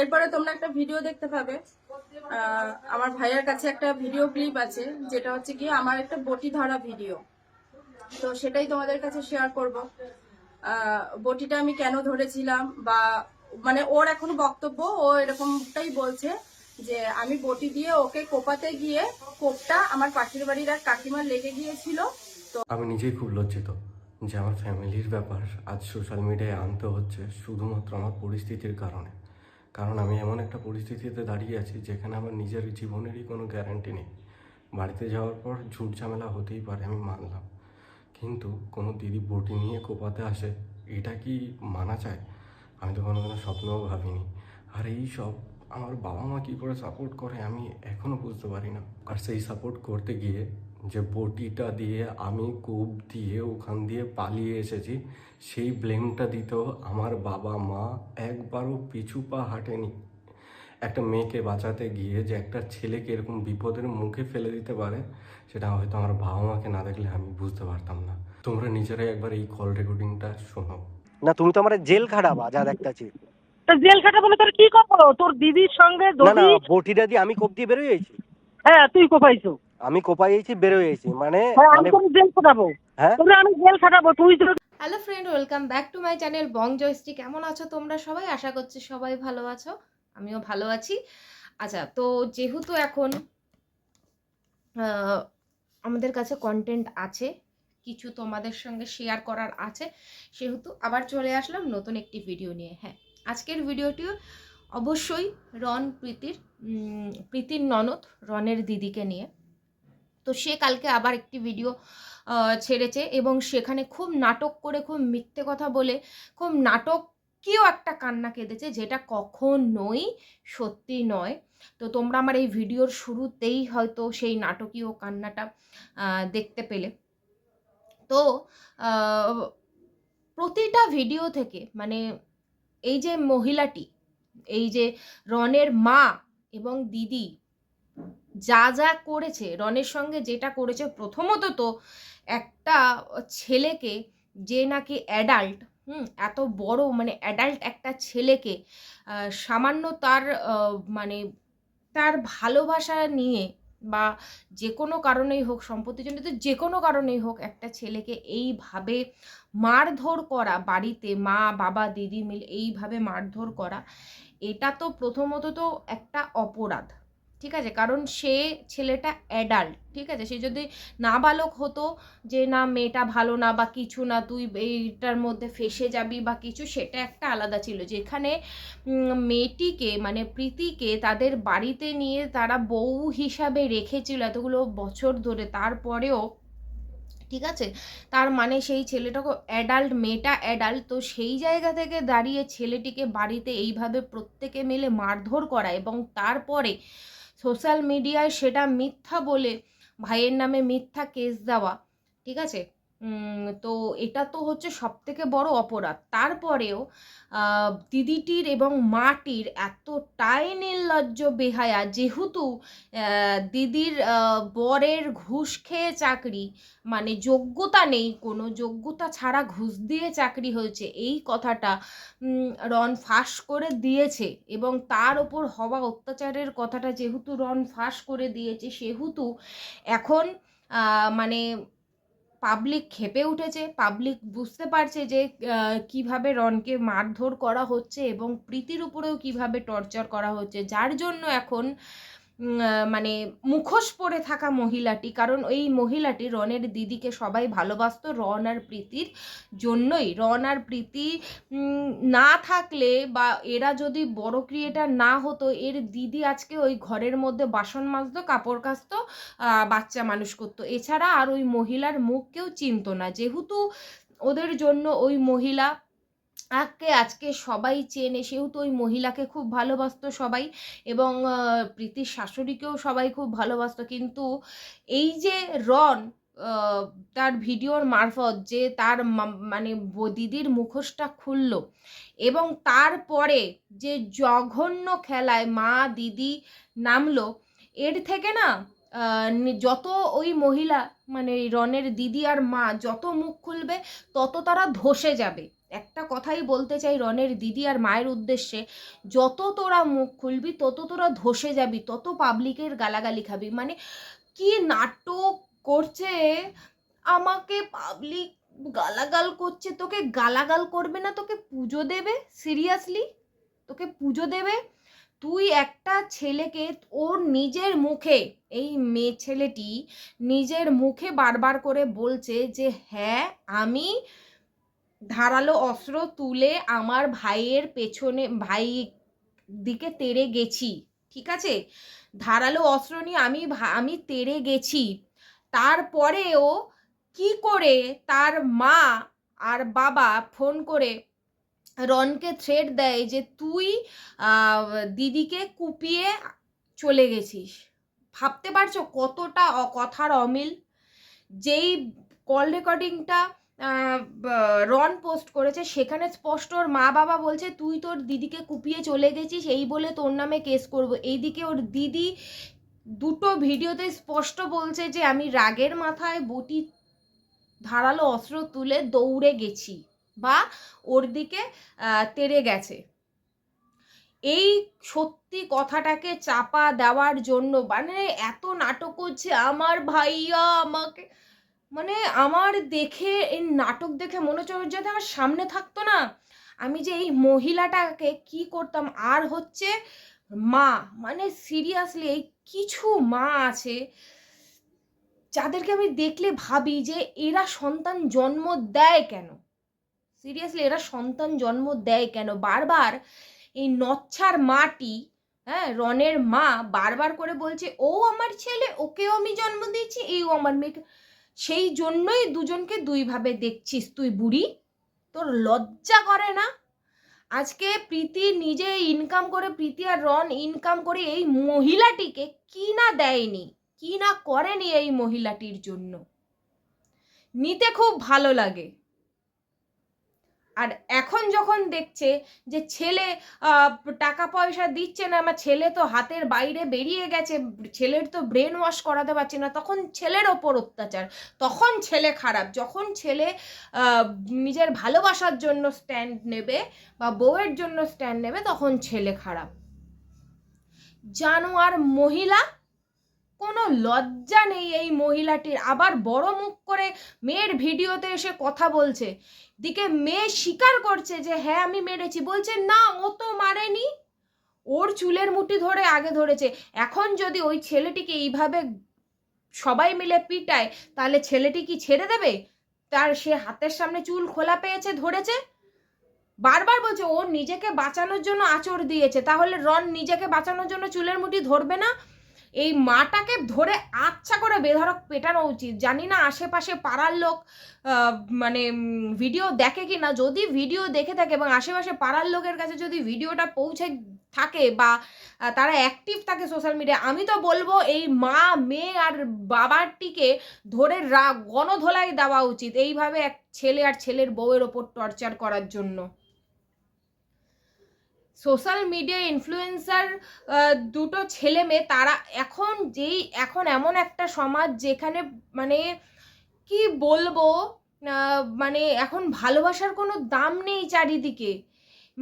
এরপরে তোমরা একটা ভিডিও দেখতে পাবে। আমার ভাইয়ের কাছে একটা ভিডিও ক্লিপ আছে, যেটা হচ্ছে কি আমার একটা বটি ধরা ভিডিও তো সেটাই তোমাদের কাছে শেয়ার করব। বটিটা আমি কেন ধরেছিলাম বা মানে ওর এখন বক্তব্য, ও এরকমটাই বলছে যে আমি বটি দিয়ে ওকে কোপাতে গিয়ে কোপটা আমার পাশের বাড়ির এক কাকিমার লেগে গিয়েছিল। তো আমি নিজেই খুব লজ্জিত যে আমার ফ্যামিলির ব্যাপার আজ সোশ্যাল মিডিয়ায় আনতে হচ্ছে শুধুমাত্র আমার পরিস্থিতির কারণে। কারণ আমি এমন একটা পরিস্থিতিতে দাঁড়িয়ে আছি যেখানে আমার নিজের জীবনেরই কোনো গ্যারান্টি নেই। বাড়িতে যাওয়ার পর ঝুট ঝামেলা হতেই পারে, আমি মানলাম। কিন্তু কোনো দিদি বটি নিয়ে কোপাতে আসে, এটা কি মানা চায় আমি তো কোনো কোনো স্বপ্নও ভাবিনি। আর এই সব, আমার বাবা মা কী করে সাপোর্ট করে আমি এখনও বুঝতে পারি না। আর সেই সাপোর্ট করতে গিয়ে যে বটিটা দিয়ে আমি কূপ দিয়ে ওখান দিয়ে পালিয়ে এসেছি সেই ব্লেমটা দিতেও আমার বাবা মা একবারও পিছু পা হাঁটেনি। একটা মেয়েকে বাঁচাতে গিয়ে যে একটা ছেলেকে এরকম বিপদের মুখে ফেলে দিতে পারে সেটা হয়তো আমার বাবা মাকে না দেখলে আমি বুঝতে পারতাম না। তোমরা নিজেরাই একবার এই কল রেকর্ডিংটা শোনো। না তুমি তো আমার জেল খাটাবা যা দেখতেছি জেল খাটা বলে তোর কি করব তোর দিদির সঙ্গে না না বটিটা দিয়ে আমি কোপ দিয়ে বেরোয় হ্যাঁ তুই কোপাইছো। আমি কোপাইছি বেরোয় গেছি মানে হ্যাঁ আমি মানে জেল খাটাবো। হ্যাঁ? আমি জেল খাটাবো তুই তো hello friend welcome back to my channel Bong Joyshree কেমন আছো তোমরা সবাই? আশা করছি সবাই ভালো আছো। আমিও ভালো আছি। আচ্ছা তো যেহেতু এখন আহ, আমাদের কাছে কন্টেন্ট আছে কিছু তোমাদের সঙ্গে শেয়ার করার আছে সেহেতু আবার চলে আসলাম নতুন একটি ভিডিও নিয়ে। হ্যাঁ আজকের ভিডিওটি অবশ্যই রন প্রীতির উম, প্রীতির ননদ রনের দিদিকে নিয়ে। তো সে কালকে আবার একটি ভিডিও ছেড়েছে এবং সেখানে খুব নাটক করে, খুব মিথ্যে কথা বলে, খুব নাটকীয় একটা কান্না কেঁদেছে যেটা কখনোই সত্যি নয়। তো তোমরা আমার এই ভিডিওর শুরুতেই হয়তো সেই নাটকীয় কান্নাটা দেখতে পেলে। তো প্রতিটা ভিডিও থেকে মানে এই যে মহিলাটি, এই যে রনের মা এবং দিদি যা যা করেছে রনের সঙ্গে যেটা করেছে, প্রথমত তো একটা ছেলেকে যে নাকি অ্যাডাল্ট হুম, এত বড় মানে অ্যাডাল্ট একটা ছেলেকে সামান্য তার মানে তার ভালোবাসা নিয়ে বা যে কোনো কারণেই হোক, সম্পত্তির জন্য তো যে কোনো কারণেই হোক একটা ছেলেকে এইভাবে মারধর করা, বাড়িতে মা, বাবা, দিদি মিলে এইভাবে মারধর করা, এটা তো প্রথমত তো একটা অপরাধ। ঠিক আছে? কারণ সে ছেলেটা অ্যাডাল্ট ঠিক আছে? সে যদি নাবালক হতো যে, না, মেয়েটা ভালো না বা কিছু না, তুই এইটার মধ্যে ফেসে যাবি বা কিছু, সেটা একটা আলাদা ছিল। যেখানে মেয়েটিকে মানে প্রীতিকে তাদের বাড়িতে নিয়ে তারা বউ হিসাবে রেখেছিল এতগুলো বছর ধরে। তারপরেও, ঠিক আছে? তার মানে সেই ছেলেটাকে অ্যাডাল্ট মেয়েটা অ্যাডাল্ট তো সেই জায়গা থেকে দাঁড়িয়ে ছেলেটিকে বাড়িতে এইভাবে প্রত্যেকে মিলে মারধর করা এবং তারপরে সোশ্যাল মিডিয়ায় সেটা মিথ্যা বলে ভাইয়ের নামে মিথ্যা কেস দেওয়া ঠিক আছে? তো এটা তো হচ্ছে সব থেকে বড় অপরাধ। তারপরেও দিদিটির এবং মাটির এতটাই নির্লজ্জ বেহায়া, যেহেতু দিদির বরের ঘুষ খেয়ে চাকরি মানে যোগ্যতা নেই, কোনো যোগ্যতা ছাড়া ঘুষ দিয়ে চাকরি হয়েছে, এই কথাটা রন ফাঁস করে দিয়েছে এবং তার ওপর হওয়া অত্যাচারের কথাটা যেহেতু রন ফাঁস করে দিয়েছে, সেহেতু এখন মানে পাবলিক খেপে উঠেছে পাবলিক বুঝতে পারছে যে কীভাবে রনকে মারধর করা হচ্ছে এবং প্রীতির উপরেও কীভাবে টর্চার করা হচ্ছে। যার জন্য এখন মানে মুখোশ পরে থাকা মহিলাটি, কারণ ওই মহিলাটি রনের দিদিকে সবাই ভালোবাসতো, রন আর প্রীতির জন্যই। রন আর প্রীতি না থাকলে বা এরা যদি বড় ক্রিয়েটার না হতো, এর দিদি আজকে ওই ঘরের মধ্যে বাসন মাজতো, কাপড় কাচতো বাচ্চা মানুষ করতো। এছাড়া আর ওই মহিলার মুখ কেউ চিনতো না। যেহেতু ওদের জন্য ওই মহিলা আজকে আজকে সবাই চেনে। সেহেতু ওই মহিলাকে খুব ভালোবাসতো সবাই এবং প্রীতির শাশুড়িকেও সবাই খুব ভালোবাসতো। কিন্তু এই যে রন তার ভিডিওর মারফত যে তার মানে দিদির মুখোশটা খুললো এবং তারপরে যে জঘন্য খেলায় মা, দিদি নামলো, এর থেকে নি- যত ওই মহিলা মানে রনের দিদি আর মা, যত মুখ খুলবে, তত তারা ধসে যাবে। একটা কথাই বলতে চাই রনের দিদি আর মায়ের উদ্দেশ্যে, যত তোরা মুখ খুলবি, তত তোরা ধসে যাবি, তত পাবলিকের গালাগালি খাবি। মানে কি নাটক করছে? আমাকে পাবলিক গালাগাল করছে। তোকে গালাগাল করবে না, তোকে পুজো দেবে? সিরিয়াসলি তোকে পুজো দেবে? তুই একটা ছেলেকে ওর নিজের মুখে, এই মেয়ে ছেলেটি নিজের মুখে বারবার করে বলছে যে হ্যাঁ আমি ধারালো অস্ত্র তুলে আমার ভাইয়ের পেছনে, ভাই দিকে তেড়ে গেছি, ঠিক আছে? ধারালো অস্ত্র নিয়ে আমি আমি তেড়ে গেছি। তারপরেও কি করে তার মা আর বাবা ফোন করে রনকে থ্রেড দেয় যে তুই দিদিকে কুপিয়ে চলে গেছিস। ভাবতে পারছ কতটা কথার অমিল? যেই কল রেকর্ডিংটা রন পোস্ট করেছে, সেখানে স্পষ্ট ওর মা বাবা বলছে, তুই তোর দিদিকে কুপিয়ে চলে গেছিস, এই বলে তোর নামে কেস করব। এইদিকে ওর দিদি দুটো ভিডিওতে স্পষ্ট বলছে যে, আমি রাগের মাথায় বটি ধারালো অস্ত্র তুলে দৌড়ে গেছি। বা ওর দিকে তেড়ে গেছে। এই সত্যি কথাটাকে চাপা দেওয়ার জন্য মানে এত নাটক করছে আমার ভাইয়া আমাকে মানে আমার দেখে, এই নাটক দেখে মনে হচ্ছে যদি আমার সামনে থাকতো না। আমি যে এই মহিলাটাকে কি করতাম, আর হচ্ছে মা মানে সিরিয়াসলি এই কিছু মা আছে, যাদেরকে আমি দেখলে ভাবি যে এরা সন্তান জন্ম দেয় কেন? সিরিয়াসলি এরা সন্তান জন্ম দেয় কেন? বারবার এই নচ্ছার মাটি হ্যাঁ রনের মা বারবার করে বলছে, ও আমার ছেলে, ওকেও আমি জন্ম দিয়েছি, এই আমার মেয়েকে। সেই জন্যই দুজনকে দুইভাবে দেখছিস। তুই বুড়ি, তোর লজ্জা করে না? আজকে প্রীতি নিজে ইনকাম করে, প্রীতি আর রন ইনকাম করে এই মহিলাটিকে কি না দেয়নি, কি না করেনি এই মহিলাটির জন্য? নিতে খুব ভালো লাগে। আর এখন যখন দেখছে যে ছেলে টাকা পয়সা দিচ্ছে না আমার ছেলে তো হাতের বাইরে বেরিয়ে গেছে, ছেলের তো ব্রেন ওয়াশ করাতে পারছে না, তখন ছেলের ওপর অত্যাচার। তখন ছেলে খারাপ। যখন ছেলে নিজের ভালোবাসার জন্য স্ট্যান্ড নেবে, বা বউয়ের জন্য স্ট্যান্ড নেবে, তখন ছেলে খারাপ। জানোয়ার মহিলা কোনো লজ্জা নেই এই মহিলাটির। আবার বড় মুখ করে মেয়ের ভিডিওতে এসে কথা বলছে। দিকে মেয়ে স্বীকার করছে যে হ্যাঁ আমি মেরেছি। বলছে, না, ও তো মারেনি। ওর চুলের মুঠি ধরে আগে ধরেছে। এখন যদি ওই ছেলেটিকে এইভাবে সবাই মিলে পিটায়, তাহলে ছেলেটি কি ছেড়ে দেবে? তার সে হাতের সামনে চুল খোলা পেয়েছে, ধরেছে? বারবার বলছে, ও নিজেকে বাঁচানোর জন্য আচর দিয়েছে। তাহলে রন নিজেকে বাঁচানোর জন্য চুলের মুঠি ধরবে না? এই মাটাকে ধরে আচ্ছা করে বেধরক পেটানো উচিত। জানি না আশেপাশে পাড়ার লোক মানে ভিডিও দেখে কি না যদি ভিডিও দেখে থাকে এবং আশেপাশে পাড়ার লোকের কাছে যদি ভিডিওটা পৌঁছে থাকে বা তারা অ্যাক্টিভ থাকে সোশ্যাল মিডিয়া আমি তো বলব এই মা, মেয়ে আর বাবারটিকে ধরে গণধোলাই দেওয়া উচিত। এইভাবে এক ছেলে আর ছেলের বউয়ের ওপর টর্চার করার জন্য। সোশ্যাল মিডিয়া ইনফ্লুয়েন্সার দুটো ছেলে মেয়ে, তারা এখন যেই, এখন এমন একটা সমাজ যেখানে মানে কি বলব মানে এখন ভালোবাসার কোনো দাম নেই চারিদিকে।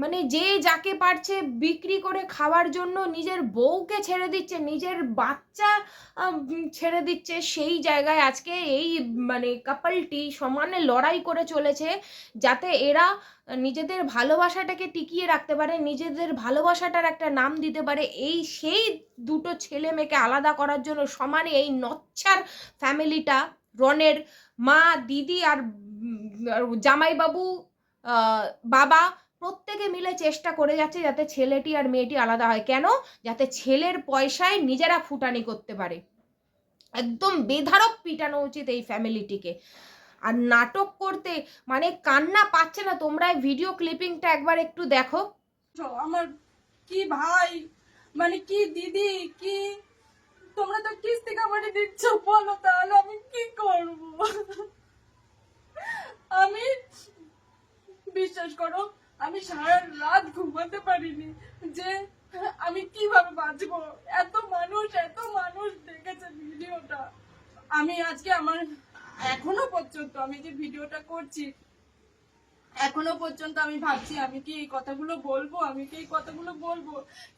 মানে যে যাকে পারছে বিক্রি করে খাওয়ার জন্য নিজের বউকে ছেড়ে দিচ্ছে, নিজের বাচ্চা ছেড়ে দিচ্ছে, সেই জায়গায় আজকে এই মানে কাপলটি সমানে লড়াই করে চলেছে যাতে এরা নিজেদের ভালোবাসাটাকে টিকিয়ে রাখতে পারে, নিজেদের ভালোবাসাটার একটা নাম দিতে পারে। এই সেই দুটো ছেলে মেয়েকে আলাদা করার জন্য সমানে এই নচ্ছার ফ্যামিলিটা রনের মা, দিদি আর জামাইবাবু বাবা প্রত্যেকে মিলে চেষ্টা করে যাচ্ছে যাতে ছেলেটি আর মেয়েটি আলাদা হয়। কেন? যাতে ছেলের পয়সায় নিজেরা ফুটানি করতে পারে। একদম বেধারক পিটানো উচিত এই ফ্যামিলিটিকে। আর নাটক করতে মানে কান্না পাচ্ছে না। তোমরা ভিডিও ক্লিপিংটা একবার একটু দেখো। আমার কি ভাই? মানে কি দিদি? কি? তোমরা তো কিস্তি কামানি দিচ্ছ? বলো তাহলে আমি কি করব? আমি বিশ্বাস করো আমি সারা রাত ঘুমাতে পারিনি যে আমি কীভাবে বাঁচবো? এত মানুষ এত মানুষ দেখেছে ভিডিওটা। আমি আজকে আমার, এখনও পর্যন্ত আমি যে ভিডিওটা করছি, এখনও পর্যন্ত আমি ভাবছি, আমি কি এই কথাগুলো বলব? আমি কি এই কথাগুলো বলব?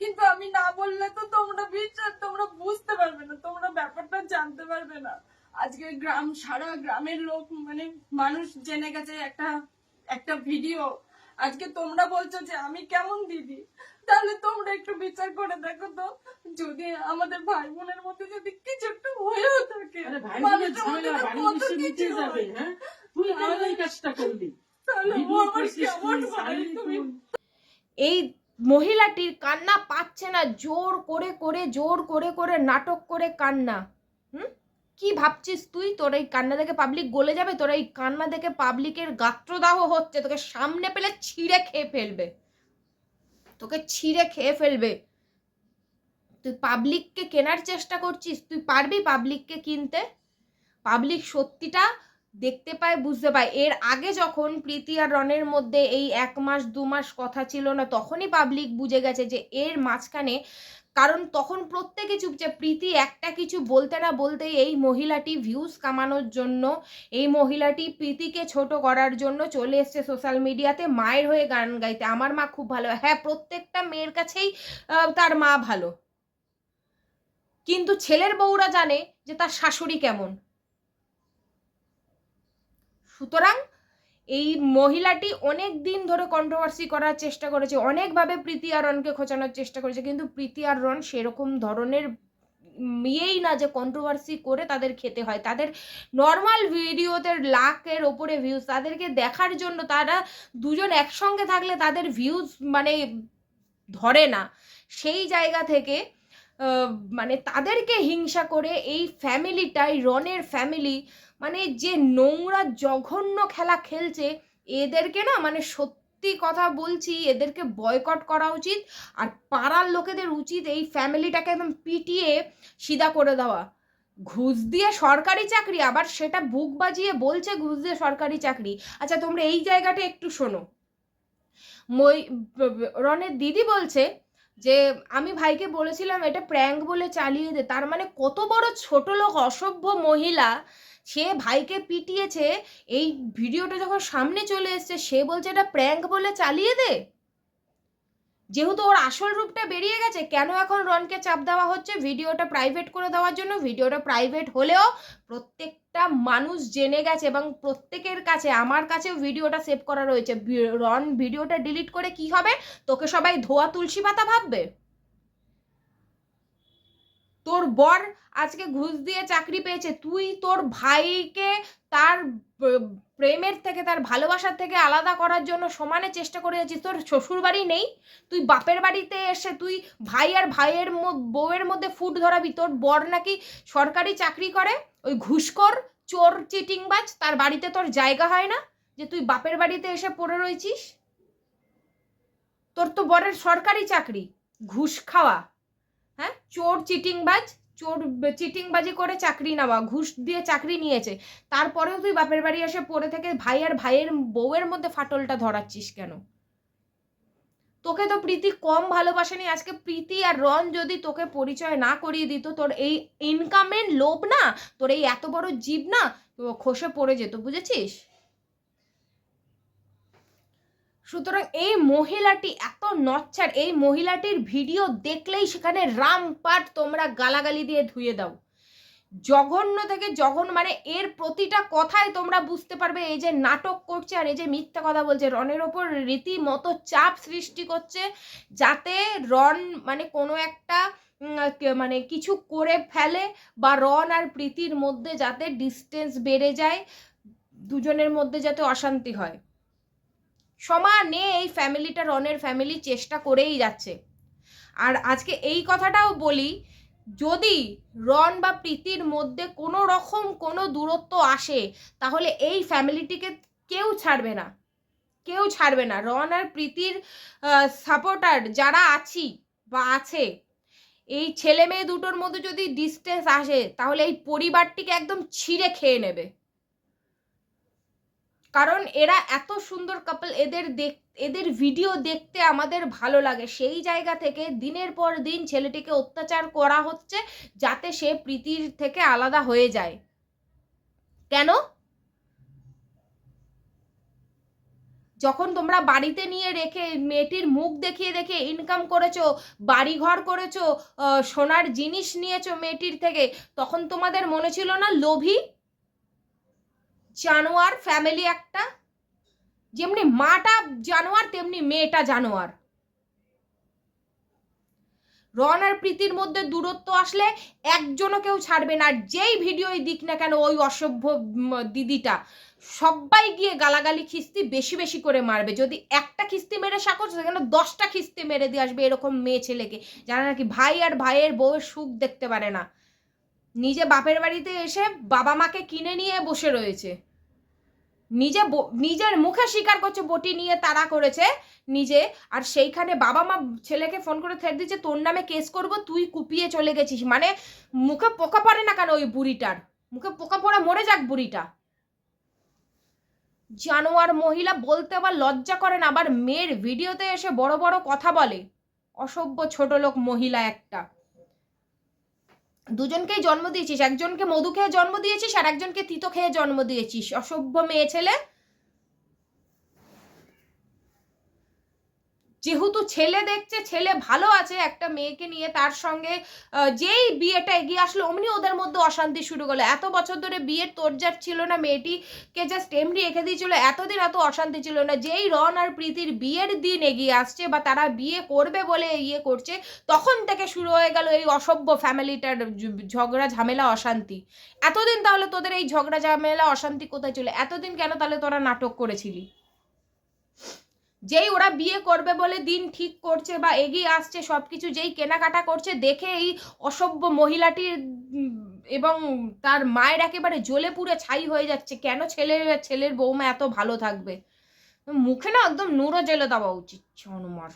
কিন্তু আমি না বললে তো তোমরা বিশ্বাস, তোমরা বুঝতে পারবে না, তোমরা ব্যাপারটা জানতে পারবে না। আজকে গ্রাম, সারা গ্রামের লোক মানে মানুষ জেনে গেছে একটা একটা ভিডিও। আজকে তোমরা বলছো যে আমি কেমন দিদি? তাহলে তোমরা একটু বিচার করে দেখো তো। যদি আমাদের ভাই বোনের মধ্যে যদি কিছু একটু হয়েও থাকে যাবে হয়। এই মহিলাটির কান্না পাচ্ছে না জোর করে করে জোর করে করে নাটক করে কান্না হুম? কি ভাবছিস তুই? তোর এই কান্না দেখে পাবলিক গলে যাবে, তোর এই কান্না দেখে পাবলিকের গাত্রদাহ হচ্ছে, তোকে সামনে পেলে ছিঁড়ে খেয়ে ফেলবে। তোকে ছিঁড়ে খেয়ে ফেলবে। তুই পাবলিককে কেনার চেষ্টা করছিস? তুই পারবি পাবলিককে কিনতে? পাবলিক সত্যিটা দেখতে পায়, বুঝতে পায়। এর আগে যখন প্রীতি আর রনের মধ্যে এই এক মাস, দু মাস কথা ছিল না, তখনই পাবলিক বুঝে গেছে যে, এর মাঝখানে কারণ তখন প্রত্যেকে চুপছে প্রীতি একটা কিছু বলতে না বলতেই এই মহিলাটি ভিউজ কামানোর জন্য, এই মহিলাটি প্রীতিকে ছোট করার জন্য চলে এসছে সোশ্যাল মিডিয়াতে মায়ের হয়ে গান গাইতে। আমার মা খুব ভালো। হ্যাঁ প্রত্যেকটা মেয়ের কাছেই তার মা ভালো। কিন্তু ছেলের বউরা জানে যে তার শাশুড়ি কেমন। সুতরাং এই মহিলাটি অনেক দিন ধরে কন্ট্রোভার্সি করার চেষ্টা করেছে, অনেকভাবে প্রীতি আরনকে খোঁচানোর চেষ্টা করেছে, কিন্তু প্রীতি আর রন সেরকম ধরনের ইয়েই না যে কন্ট্রোভার্সি করে তাদের খেতে হয়। তাদের নর্মাল ভিডিওতে লাখের ওপরে ভিউজ তাদেরকে দেখার জন্য তারা দুজন একসঙ্গে থাকলে তাদের ভিউজ মানে ধরে না। সেই জায়গা থেকে মানে তাদেরকে হিংসা করে এই ফ্যামিলিটাই রনের ফ্যামিলি মানে যে নোংরা জঘন্য খেলা খেলছে, এদেরকে না মানে সত্যি কথা বলছি, এদেরকে বয়কট করা উচিত আর পাড়ার লোকেদের উচিত এই ফ্যামিলিটাকে একদম পিটিয়ে সিধা করে দেওয়া। ঘুষ দিয়ে সরকারি চাকরি, আবার সেটা বুক বাজিয়ে বলছে ঘুষ দিয়ে সরকারি চাকরি। আচ্ছা তোমরা এই জায়গাটা একটু শোনো। মই রনের দিদি বলছে যে, আমি ভাইকে বলেছিলাম এটা প্র্যাঙ্ক বলে চালিয়ে দে, তার মানে কত বড় ছোট লোক, অসভ্য মহিলা সে ভাইকে পিটিয়েছে, এই ভিডিওটা যখন সামনে চলে এসছে, সে বলছে, এটা প্র্যাঙ্ক বলে চালিয়ে দে। যেহেতু ওর আসল রূপটা বেরিয়ে গেছে, কেন এখন রনকে চাপ দেওয়া হচ্ছে? ভিডিওটা প্রাইভেট করে দেওয়ার জন্য, ভিডিওটা প্রাইভেট হলেও প্রত্যেকটা মানুষ জেনে গেছে এবং প্রত্যেকের কাছে, আমার কাছেও ভিডিওটা সেভ করা রয়েছে। রন ভিডিওটা ডিলিট করে কি হবে? তোকে সবাই ধোয়া তুলসী পাতা ভাববে? তোর বর আজকে ঘুষ দিয়ে চাকরি পেয়েছে। তুই তোর ভাইকে তার প্রেমের থেকে, তার ভালোবাসার থেকে আলাদা করার জন্য সমানে চেষ্টা করে যাচ্ছিস। তোর শ্বশুর বাড়ি নেই। তুই বাপের বাড়িতে এসে তুই ভাই আর ভাইয়ের বউয়ের মধ্যে ফুট ধরাবি। তোর বর নাকি সরকারি চাকরি করে। ওই ঘুষখোর, চোর, চিটিংবাজ, তার বাড়িতে তোর জায়গা হয় না যে তুই বাপের বাড়িতে এসে পড়ে রয়েছিস? তোর তো বরের সরকারি চাকরি, ঘুষ খাওয়া হ্যাঁ? চোর, চিটিংবাজ চোর চিটিংবাজি করে চাকরি নেওয়া, ঘুষ দিয়ে চাকরি নিয়েছে। তারপরেও তুই বাপের বাড়ি এসে পড়ে থেকে ভাই আর ভাইয়ের বউয়ের মধ্যে ফাটলটা ধরাচ্ছিস কেন? তোকে তো প্রীতি কম ভালোবাসেনি। আজকে প্রীতি আর রন যদি তোকে পরিচয় না করিয়ে দিত, তোর এই ইনকামের লোভ না, তোর এই এত বড় জীব না খসে পড়ে যেত, বুঝেছিস? সুতরাং এই মহিলাটি এত নচ্ছার, এই মহিলাটির ভিডিও দেখলেই সেখানে রাম রামপাট তোমরা গালাগালি দিয়ে ধুয়ে দাও। জঘন্য থেকে জঘন্য মানে এর প্রতিটা কথায় তোমরা বুঝতে পারবে, এই যে নাটক করছে আর এই যে মিথ্যা কথা বলছে। রনের ওপর রীতিমতো চাপ সৃষ্টি করছে যাতে রন মানে কোনো একটা মানে কিছু করে ফেলে বা রন আর প্রীতির মধ্যে যাতে ডিস্টেন্স বেড়ে যায়, দুজনের মধ্যে যাতে অশান্তি হয়। সমানে এই ফ্যামিলিটা রনের ফ্যামিলি চেষ্টা করেই যাচ্ছে। আর আজকে এই কথাটাও বলি, যদি রন বা প্রীতির মধ্যে কোনো রকম কোনো দূরত্ব আসে, তাহলে এই ফ্যামিলিটিকে কেউ ছাড়বে না। কেউ ছাড়বে না। রন আর প্রীতির সাপোর্টার যারা আছি বা আছে, এই ছেলে মেয়ে দুটোর মধ্যে যদি ডিস্টেন্স আসে, তাহলে এই পরিবারটিকে একদম ছিঁড়ে খেয়ে নেবে। কারণ এরা এত সুন্দর কাপল এদের দেখ, এদের ভিডিও দেখতে আমাদের ভালো লাগে। সেই জায়গা থেকে দিনের পর দিন ছেলেটিকে অত্যাচার করা হচ্ছে যাতে সে প্রীতির থেকে আলাদা হয়ে যায়। কেন? যখন তোমরা বাড়িতে নিয়ে রেখে মেয়েটির মুখ দেখিয়ে দেখে ইনকাম করেছ, বাড়িঘর করেছ সোনার জিনিস নিয়েছো মেয়েটির থেকে, তখন তোমাদের মনে ছিল না লোভী? জানোয়ার ফ্যামিলি একটা। যেমনি মাটা জানোয়ার, তেমনি মেয়েটা জানোয়ার। রন আর প্রীতির মধ্যে দূরত্ব আসলে একজনও কেউ ছাড়বে না। আর যেই ভিডিওই দিক না কেন, ওই অসভ্য দিদিটা, সবাই গিয়ে গালাগালি খিস্তি বেশি বেশি করে মারবে। যদি একটা খিস্তি মেরে সাকো, সেখানে দশটা খিস্তি মেরে দিয়ে আসবে এরকম মেয়ে ছেলেকে, যারা নাকি ভাই আর ভাইয়ের বউয়ের সুখ দেখতে পারে না। নিজে বাপের বাড়িতে এসে বাবা মাকে কিনে নিয়ে বসে রয়েছে। নিজে নিজের মুখে স্বীকার করছে, বটি নিয়ে তারা করেছে নিজে। আর সেইখানে বাবা মা ছেলেকে ফোন করে থ্রেট দিচ্ছে, তোর নামে কেস করব, তুই কুপিয়ে চলে গেছিস। মানে মুখে পোকা পড়ে না কেন ওই বুড়িটার? মুখে পোকা পড়ে মরে যাক বুড়িটা। জানোয়ার মহিলা বলতে আবার লজ্জা করে না, আবার মেয়ের ভিডিওতে এসে বড় বড় কথা বলে। অসভ্য ছোট লোক মহিলা একটা। দুজনকেই জন্ম দিয়েছিস, একজনকে মধু খেয়ে জন্ম দিয়েছিস আর একজনকে তিতো খেয়ে জন্ম দিয়েছিস। অসভ্য মেয়ে ছেলে। যেহেতু ছেলে দেখছে, ছেলে ভালো আছে একটা মেয়েকে নিয়ে, তার সঙ্গে যেই বিয়েটা এগিয়ে আসলো, অমনি ওদের মধ্যে অশান্তি শুরু করল। এত বছর ধরে বিয়ের তোরজার ছিল না, মেয়েটিকে জাস্ট এমনি রেখে দিয়েছিল, এতদিন এত অশান্তি ছিল না। যেই রন আর প্রীতির বিয়ের দিন এগিয়ে আসছে বা তারা বিয়ে করবে বলে ইয়ে করছে, তখন থেকে শুরু হয়ে গেল এই অসভ্য ফ্যামিলিটার ঝগড়া, ঝামেলা, অশান্তি। এতদিন তাহলে তোদের এই ঝগড়া, ঝামেলা, অশান্তি কোথায় ছিল? এতদিন কেন তাহলে তোরা নাটক করেছিলি? যেই ওরা বিয়ে করবে বলে দিন ঠিক করছে বা এগিয়ে আসছে সব কিছু যেই কেনাকাটা করছে, দেখে এই অসভ্য মহিলাটির এবং তার মায়ের একেবারে জ্বলে পুড়ে ছাই হয়ে যাচ্ছে। কেন ছেলের ছেলের বৌমা এত ভালো থাকবে? মুখে না একদম নুরো জেলে দেওয়া উচিত জনমার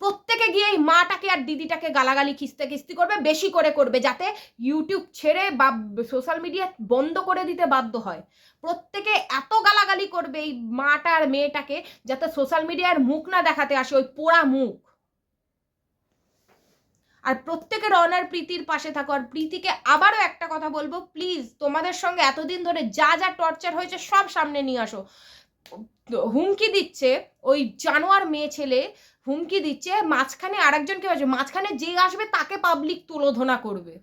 প্রত্যেকে গিয়ে এই মাটাকে আর দিদিটাকে গালাগালি, খিস্তে খিস্তি করবে, বেশি করে করবে যাতে ইউটিউব ছেড়ে বা সোশ্যাল মিডিয়া বন্ধ করে দিতে বাধ্য হয়। প্রত্যেকে এত গালাগালি করবে এই মাটা আর মেয়েটাকে যাতে সোশ্যাল মিডিয়ার মুখ না দেখাতে আসে, ওই পোড়া মুখ। আর প্রত্যেকের অনার প্রীতির পাশে থাকো। আর প্রীতিকে আবারও একটা কথা বলব প্লিজ তোমাদের সঙ্গে এতদিন ধরে যা যা টর্চার হয়েছে সব সামনে নিয়ে আসো। হুমকি দিচ্ছে ওই জানোয়ার মেয়ে ছেলে, হুমকি দিচ্ছে, মাঝখানে আরেকজনকে আছে মাঝখানে যে আসবে তাকে পাবলিক তুলোধনা করবে।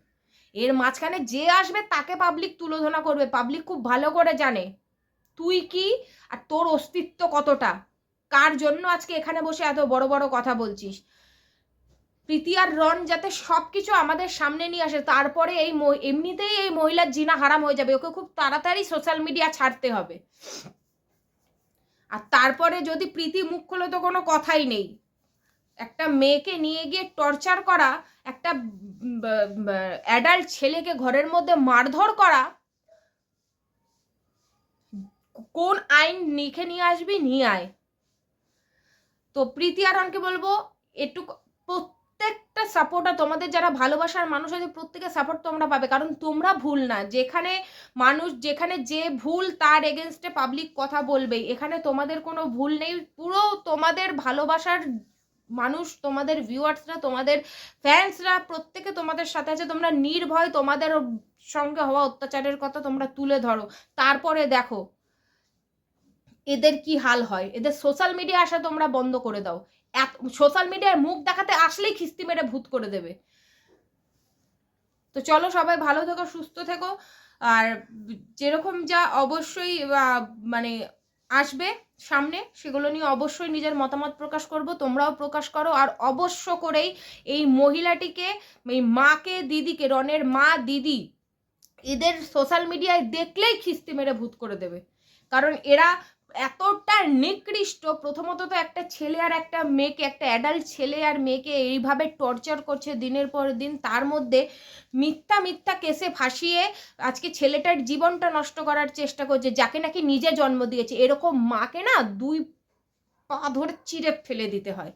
এর মাঝখানে যে আসবে তাকে পাবলিক তুলোধনা করবে পাবলিক খুব ভালো করে জানে। তুই কি আর তোর অস্তিত্ব কতটা? কার জন্য আজকে এখানে বসে এত বড় বড় কথা বলছিস? প্রীতি আর রন যাতে সব কিছু আমাদের সামনে নিয়ে আসে, তারপরে এই এমনিতেই এই মহিলার জিনা হারাম হয়ে যাবে, ওকে খুব তাড়াতাড়ি সোশ্যাল মিডিয়া ছাড়তে হবে। আর তারপরে যদি প্রীতি মুখ খোলে তো কোনো কথাই নেই। একটা মেয়েকে নিয়ে গিয়ে টর্চার করা, একটা অ্যাডাল্ট ছেলেকে ঘরের মধ্যে মারধর করা, কোন আইন লিখে নিয়ে আসবি? নিয়ে আয়। তো প্রীতি আরনকে বলব একটু প্রত্যেকটা সাপোর্টার তোমাদের যারা ভালোবাসার মানুষ আছে, প্রত্যেকের সাপোর্ট তোমরা পাবে। কারণ তোমরা ভুল না। যেখানে মানুষ, যেখানে যে ভুল তার এগেনস্টে পাবলিক কথা বলবেই, এখানে তোমাদের কোনো ভুল নেই। পুরো তোমাদের ভালোবাসার মানুষ, তোমাদের ভিউয়ার্সরা তোমাদের ফ্যান্সরা প্রত্যেকে তোমাদের সাথে আছে। তোমরা নির্ভয়, তোমাদের সঙ্গে হওয়া অত্যাচারের কথা তোমরা তুলে ধরো। তারপরে দেখো, এদের কি হাল হয়? এদের সোশ্যাল মিডিয়া আসা তোমরা বন্ধ করে দাও। সোশ্যাল মিডিয়ায় মুখ দেখাতে আসলেই খিস্তি মেরে ভূত করে দেবে। তো চলো সবাই ভালো থেকো, সুস্থ থেকো। আর যেরকম যা অবশ্যই মানে আসবে সামনে, সেগুলো নিয়ে অবশ্যই নিজের মতামত প্রকাশ করব, তোমরাও প্রকাশ করো। আর অবশ্য করেই এই মহিলাটিকে, এই মাকে, দিদিকে, রনের মা, দিদি, এদের সোশ্যাল মিডিয়ায় দেখলেই খিস্তি মেরে ভূত করে দেবে। কারণ এরা এতটা নিকৃষ্ট। প্রথমত তো একটা ছেলে আর একটা মেয়েকে, একটা অ্যাডাল্ট ছেলে আর মেয়েকে এইভাবে টর্চার করছে দিনের পর দিন। তার মধ্যে মিথ্যা মিথ্যা কেসে ফাঁসিয়ে আজকে ছেলেটার জীবনটা নষ্ট করার চেষ্টা করছে, যাকে নাকি নিজে জন্ম দিয়েছে। এরকম মাকে না দুই পা ধরে চিড়ে ফেলে দিতে হয়।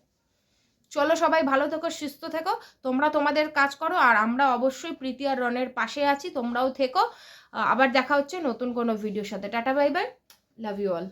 চলো সবাই ভালো থেকো, সুস্থ থেকো। তোমরা তোমাদের কাজ করো আর আমরা অবশ্যই প্রীতি আর রনের পাশে আছি, তোমরাও থেকো। আবার দেখা হচ্ছে নতুন কোনো ভিডিওর সাথে। Tata, bye bye. Love you all